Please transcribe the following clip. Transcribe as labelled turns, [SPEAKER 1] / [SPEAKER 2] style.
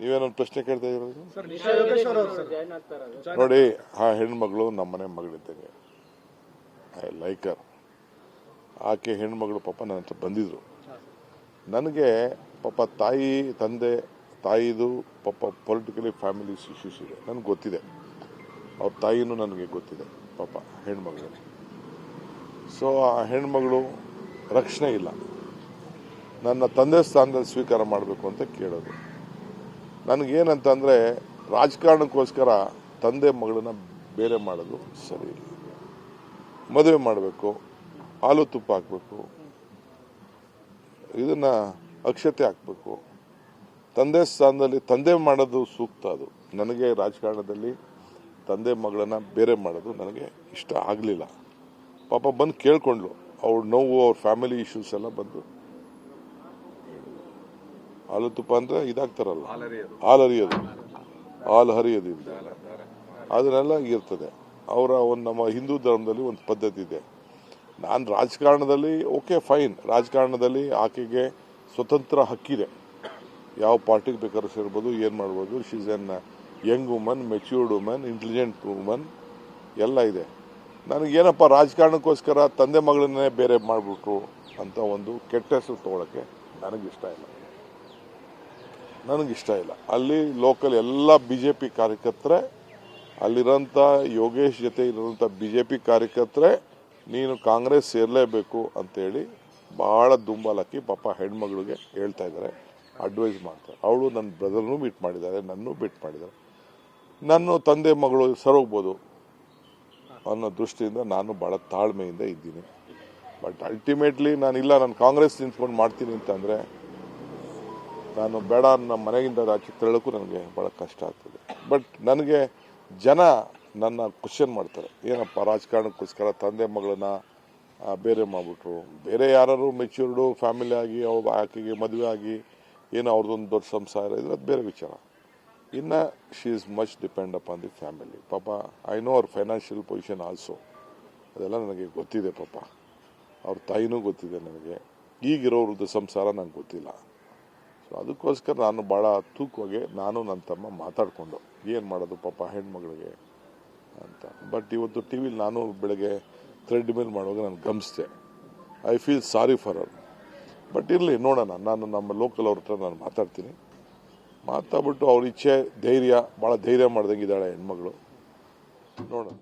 [SPEAKER 1] ನೀವೇನೊಂದು ಪ್ರಶ್ನೆ ಕೇಳ್ತಾ
[SPEAKER 2] ಸರ್
[SPEAKER 1] ನೋಡಿ ಆ ಹೆಣ್ಮಗಳು ನಮ್ಮನೆ ಮಗಳಿದ್ದಂಗೆ ಐ ಲೈಕರ್ ಆಕೆ ಹೆಣ್ಮಗಳು ಪಾಪ ನನ್ನ ಹತ್ರ ಬಂದಿದ್ರು. ನನಗೆ ಪಾಪ ತಾಯಿ ತಂದೆ ತಾಯಿದು ಪಾಪ ಪೊಲಿಟಿಕಲಿ ಫ್ಯಾಮಿಲಿ ಇಶ್ಯೂಸ್ ಇದೆ. ನನಗೆ ಗೊತ್ತಿದೆ. ಅವ್ರ ತಾಯಿನೂ ನನಗೆ ಗೊತ್ತಿದೆ ಪಾಪ ಹೆಣ್ಮಗಳು. ಸೊ ಆ ಹೆಣ್ಮಗಳು ರಕ್ಷಣೆ ಇಲ್ಲ. ನನ್ನ ತಂದೆ ಸ್ಥಾನದಲ್ಲಿ ಸ್ವೀಕಾರ ಮಾಡಬೇಕು ಅಂತ ಕೇಳೋದು. ನನಗೇನಂತಂದರೆ ರಾಜಕಾರಣಕ್ಕೋಸ್ಕರ ತಂದೆ ಮಗಳನ್ನ ಬೇರೆ ಮಾಡೋದು ಸರಿ ಮದುವೆ ಮಾಡಬೇಕು, ಹಾಲು ತುಪ್ಪ ಹಾಕಬೇಕು, ಇದನ್ನ ಅಕ್ಷತೆ ಹಾಕಬೇಕು. ತಂದೆ ಸ್ಥಾನದಲ್ಲಿ ತಂದೆ ಮಾಡೋದು ಸೂಕ್ತ ಅದು. ನನಗೆ ರಾಜಕಾರಣದಲ್ಲಿ ತಂದೆ ಮಗಳನ್ನ ಬೇರೆ ಮಾಡೋದು ನನಗೆ ಇಷ್ಟ ಆಗಲಿಲ್ಲ. ಪಾಪ ಬಂದು ಕೇಳ್ಕೊಂಡ್ಲು ಅವ್ರ ನೋವು, ಅವ್ರ ಫ್ಯಾಮಿಲಿ ಇಶ್ಯೂಸ್ ಎಲ್ಲ ಬಂದು ಹಾಲು ತುಪ್ಪ ಅಂದ್ರೆ ಇದಾಗ್ತಾರಲ್ಲ. ಹಾಲು ಹರಿಯೋದು ಹಾಲು ಹರಿಯೋದು ಇದೆ ಅದನ್ನೆಲ್ಲ ಇರ್ತದೆ. ಅವರ ಒಂದು ನಮ್ಮ ಹಿಂದೂ ಧರ್ಮದಲ್ಲಿ ಒಂದು ಪದ್ಧತಿ ಇದೆ. ನಾನು ರಾಜಕಾರಣದಲ್ಲಿ ಓಕೆ ಫೈನ್ ರಾಜಕಾರಣದಲ್ಲಿ ಆಕೆಗೆ ಸ್ವತಂತ್ರ ಹಕ್ಕಿದೆ. ಯಾವ ಪಾರ್ಟಿಗೆ ಬೇಕಾದ್ರೂ ಸೇರ್ಬೋದು ಏನು ಮಾಡ್ಬೋದು she's an young woman matured woman intelligent woman ಎಲ್ಲ ಇದೆ. ನನಗೇನಪ್ಪ ರಾಜಕಾರಣಕ್ಕೋಸ್ಕರ ತಂದೆ ಮಗಳನ್ನೇ ಬೇರೆ ಮಾಡಿಬಿಟ್ರು ಅಂತ ಒಂದು ಕೆಟ್ಟ ಹೆಸರು ತೊಗೊಳಕ್ಕೆ ನನಗಿಷ್ಟ ಇಲ್ಲ. ನನಗಿಷ್ಟ ಇಲ್ಲ. ಅಲ್ಲಿ ಲೋಕಲ್ ಎಲ್ಲ ಬಿ ಜೆ ಪಿ ಕಾರ್ಯಕರ್ತರೆ, ಅಲ್ಲಿರೋಂಥ ಯೋಗೇಶ್ ಜೊತೆ ಇರೋಂಥ ಬಿ ಜೆ ಪಿ ಕಾರ್ಯಕರ್ತರೆ, ನೀನು ಕಾಂಗ್ರೆಸ್ ಸೇರಲೇಬೇಕು ಅಂತೇಳಿ ಭಾಳ ದುಂಬಾಲಕ್ಕಿ ಪಾಪ ಹೆಣ್ಮಗಳಿಗೆ ಹೇಳ್ತಾ ಇದ್ದಾರೆ ಅಡ್ವೈಸ್ ಮಾಡ್ತಾರೆ. ಅವಳು ನನ್ನ ಬ್ರದರ್ನೂ ಮೀಟ್ ಮಾಡಿದ್ದಾರೆ ನನ್ನೂ ಮೀಟ್ ಮಾಡಿದ್ದಾರೆ. ನನ್ನ ತಂದೆ ಮಗಳು ಸರೋಗ್ಬೋದು ಅನ್ನೋ ದೃಷ್ಟಿಯಿಂದ ನಾನು ಭಾಳ ತಾಳ್ಮೆಯಿಂದ ಇದ್ದೀನಿ. ಬಟ್ ಅಲ್ಟಿಮೇಟ್ಲಿ ನಾನಿಲ್ಲ, ನಾನು ಕಾಂಗ್ರೆಸ್ ನಿಂತ್ಕೊಂಡು ಮಾಡ್ತೀನಿ ಅಂತಂದರೆ ನಾನು ಬೇಡ ನಮ್ಮ ಮನೆಯಿಂದ ಆಚೆ ತೆರಳಕ್ಕೂ ನನಗೆ ಭಾಳ ಕಷ್ಟ ಆಗ್ತದೆ. ಬಟ್ ನನಗೆ ಜನ ನನ್ನ ಕ್ವಶನ್ ಮಾಡ್ತಾರೆ. ಏನಪ್ಪ, ರಾಜಕಾರಣಕ್ಕೋಸ್ಕರ ತಂದೆ ಮಗಳನ್ನ ಬೇರೆ ಮಾಡಿಬಿಟ್ರು. ಬೇರೆ ಯಾರು ಮೆಚ್ಯೂರ್ಡು ಫ್ಯಾಮಿಲಿ ಆಗಿ, ಅವ್ರ ಆಕೆಗೆ ಮದುವೆ ಆಗಿ, ಏನೋ ಅವ್ರದ್ದೊಂದು ದೊಡ್ಡ ಸಂಸಾರ ಇದ್ರೆ ಅದು ಬೇರೆ ವಿಚಾರ. ಇನ್ನು she is much depend up on the family ಪಾಪ ಐ ನೋ ಅವ್ರ ಫೈನಾನ್ಷಿಯಲ್ ಪೊಸಿಷನ್ ಆಲ್ಸೋ ಅದೆಲ್ಲ ನನಗೆ ಗೊತ್ತಿದೆ ಪಾಪ. ಅವ್ರ ತಾಯಿನೂ ಗೊತ್ತಿದೆ ನನಗೆ. ಈಗಿರೋರದ್ದು ಸಂಸಾರ ನಂಗೆ ಗೊತ್ತಿಲ್ಲ. ಸೊ ಅದಕ್ಕೋಸ್ಕರ ನಾನು ಭಾಳ ತೂಕವಾಗಿ ನಾನು ನನ್ನ ತಮ್ಮ ಮಾತಾಡಿಕೊಂಡು ಏನು ಮಾಡೋದು ಪಾಪ ಹೆಣ್ಮಗಳಿಗೆ ಅಂತ. ಬಟ್ ಇವತ್ತು ಟಿ ವಿಲಿ ನಾನು ಬೆಳಗ್ಗೆ ಥ್ರೆಡ್ ಮೇಲೆ ಮಾಡುವಾಗ ನಾನು ಗಮನಿಸಿದೆ. I feel sorry for our but ಇರಲಿ, ನೋಡೋಣ. ನಾನು ನಮ್ಮ ಲೋಕಲ್ ಅವ್ರ ಹತ್ರ ನಾನು ಮಾತಾಡ್ತೀನಿ. ಮಾತಾಡ್ಬಿಟ್ಟು ಅವ್ರ ಇಚ್ಛೆ, ಧೈರ್ಯ ಭಾಳ ಧೈರ್ಯ ಮಾಡ್ದಂಗೆ ಇದ್ದಾಳೆ ಹೆಣ್ಮಗಳು. ನೋಡೋಣ.